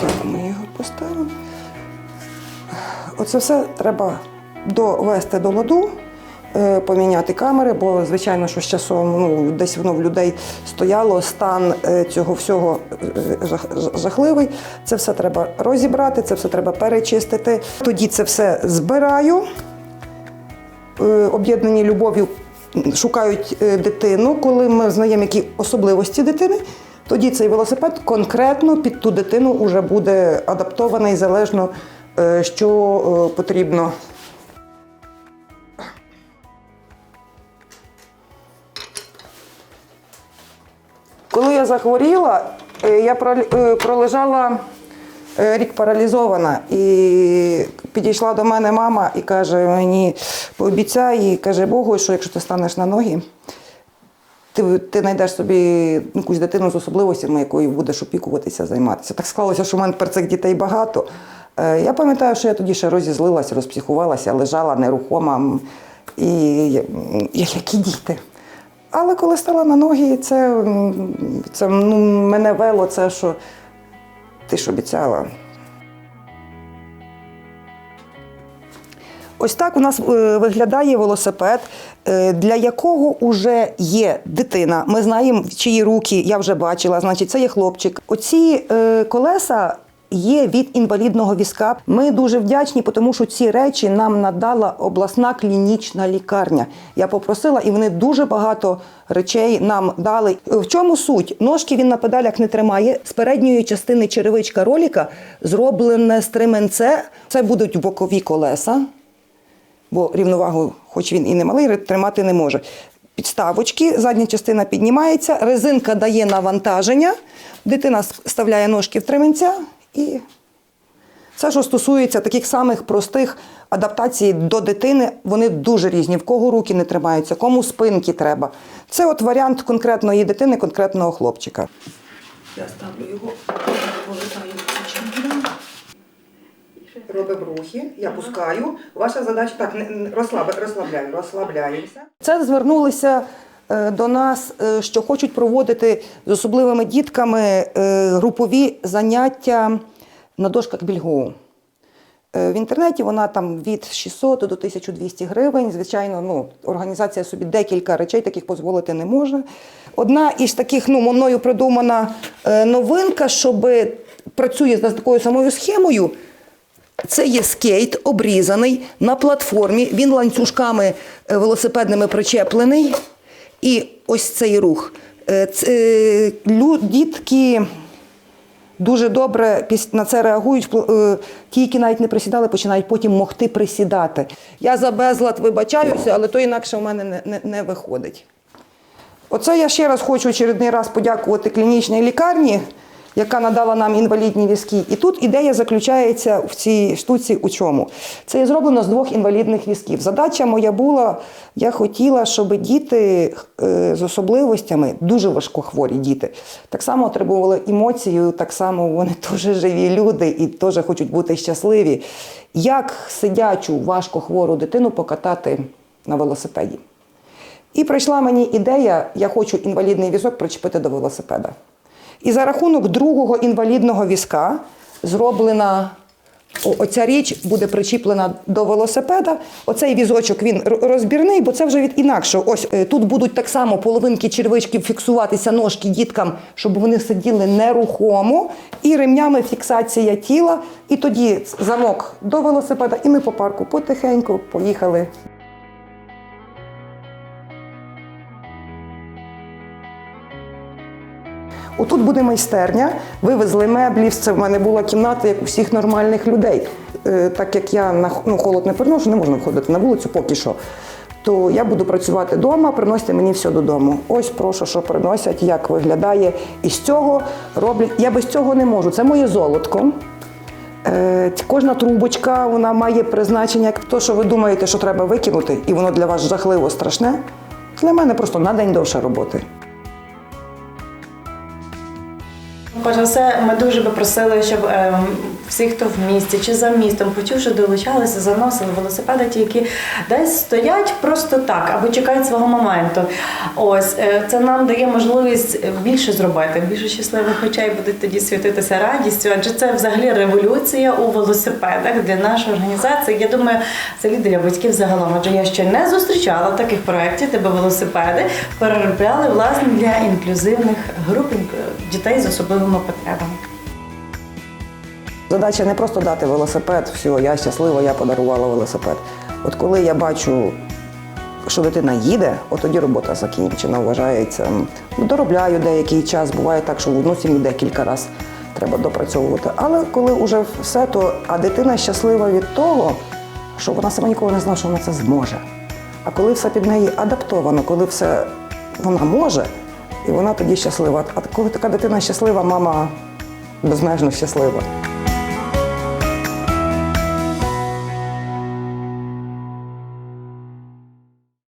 Так, ми його поставимо. Оце все треба довести до ладу, е, поміняти камери, бо, звичайно, що з часом ну, десь воно в людей стояло, стан е, цього всього е, жах- жах- жахливий. Це все треба розібрати, це все треба перечистити. Тоді це все збираю. Об'єднані любов'ю шукають дитину, коли ми знаємо, які особливості дитини. Тоді цей велосипед конкретно під ту дитину вже буде адаптований залежно, е, що е, потрібно. Коли я захворіла, е, я пролежала рік паралізована. І підійшла до мене мама і каже мені, пообіцяй, і каже Богу, що якщо ти станеш на ноги, ти, ти знайдеш собі якусь дитину з особливостями, якою будеш опікуватися, займатися. Так склалося, що в мене тепер цих дітей багато. Е, Я пам'ятаю, що я тоді ще розізлилася, розпсихувалася, лежала нерухома, і я- м, діти. Але коли стала на ноги, це, це ну, мене вело, це що ти ж обіцяла. Ось так у нас е, виглядає велосипед, е, для якого вже є дитина. Ми знаємо, чиї руки я вже бачила, значить, це є хлопчик. Оці е, колеса. Є від інвалідного візка. Ми дуже вдячні, тому що ці речі нам надала обласна клінічна лікарня. Я попросила, і вони дуже багато речей нам дали. В чому суть? Ножки він на педалях не тримає. З передньої частини черевичка роліка зроблене стременце. Це будуть бокові колеса бо рівновагу, хоч він і не малий, тримати не може. Підставочки, задня частина піднімається, резинка дає навантаження, дитина вставляє ножки в тременця і все, що стосується таких самих простих адаптацій до дитини, вони дуже різні. В кого руки не тримаються, кому спинки треба. Це от варіант конкретної дитини, конкретного хлопчика. Я ставлю його, Робимо рухи, я пускаю. Ваша задача так, не- не- розслаб, розслабляю, розслабляємося. Це звернулися е, до нас, е, що хочуть проводити з особливими дітками е, групові заняття на дошках Більгоу. Е, В інтернеті вона там від 600 до 1200 гривень. Звичайно, ну, організація собі декілька речей таких дозволити не може. Одна із таких ну, мною придумана новинка, щоб працює за такою самою схемою. Це є скейт обрізаний на платформі. Він ланцюжками е, велосипедними причеплений. І ось цей рух. Е, ц- е, Дітки дуже добре на це реагують. Е, Ті, які навіть не присідали, починають потім могти присідати. Я за безлад вибачаюся, але то інакше в мене не, не, не виходить. Оце я ще раз хочу очередний раз подякувати клінічній лікарні, яка надала нам інвалідні візки. І тут ідея заключається в цій штуці у чому? Це зроблено з двох інвалідних візків. Задача моя була, я хотіла, щоб діти е, з особливостями, дуже важкохворі діти, так само отримували емоцію, так само вони теж живі люди і теж хочуть бути щасливі. Як сидячу важкохвору дитину покатати на велосипеді? І прийшла мені ідея, я хочу інвалідний візок причепити до велосипеда. І за рахунок другого інвалідного візка зроблена оця річ буде причіплена до велосипеда. Оцей візочок він розбірний, бо це вже від інакшого. Ось е, тут будуть так само половинки червичків фіксуватися ножки діткам, щоб вони сиділи нерухомо, і ремнями фіксація тіла. І тоді замок до велосипеда, і ми по парку потихеньку поїхали Отут буде майстерня, вивезли меблі, це в мене була кімната, як у всіх нормальних людей. Е, Так як я на ну, холод не переношу, не можна виходити на вулицю поки що. То я буду працювати вдома, приносите мені все додому. Ось прошу, що приносять, як виглядає. І з цього роблять. Я без цього не можу. Це моє золотко. Е, Кожна трубочка вона має призначення. як То, що ви думаєте, що треба викинути, і воно для вас жахливо страшне. Для мене просто на день довше роботи. Перш за все, ми дуже би просили, щоб ем, всі, хто в місті чи за містом, почувши, долучалися, заносили велосипеди, ті, які десь стоять просто так або чекають свого моменту. Ось е, це нам дає можливість більше зробити, більше щасливих очей будуть тоді світитися радістю, адже це взагалі революція у велосипедах для нашої організації. Я думаю, це для батьків загалом. Адже я ще не зустрічала таких проєктів, де би велосипеди переробляли власне для інклюзивних груп дітей з особливими потребами. Задача не просто дати велосипед, все, я щаслива, я подарувала велосипед. От коли я бачу, що дитина їде, от тоді робота закінчена, вважається. Ну, Доробляю деякий час, буває так, що в одну сім'ю декілька разів треба допрацьовувати. Але коли вже все, то а дитина щаслива від того, що вона сама ніколи не знала, що вона це зможе. А коли все під неї адаптовано, коли все вона може, і вона тоді щаслива. А коли така дитина щаслива, мама безмежно щаслива.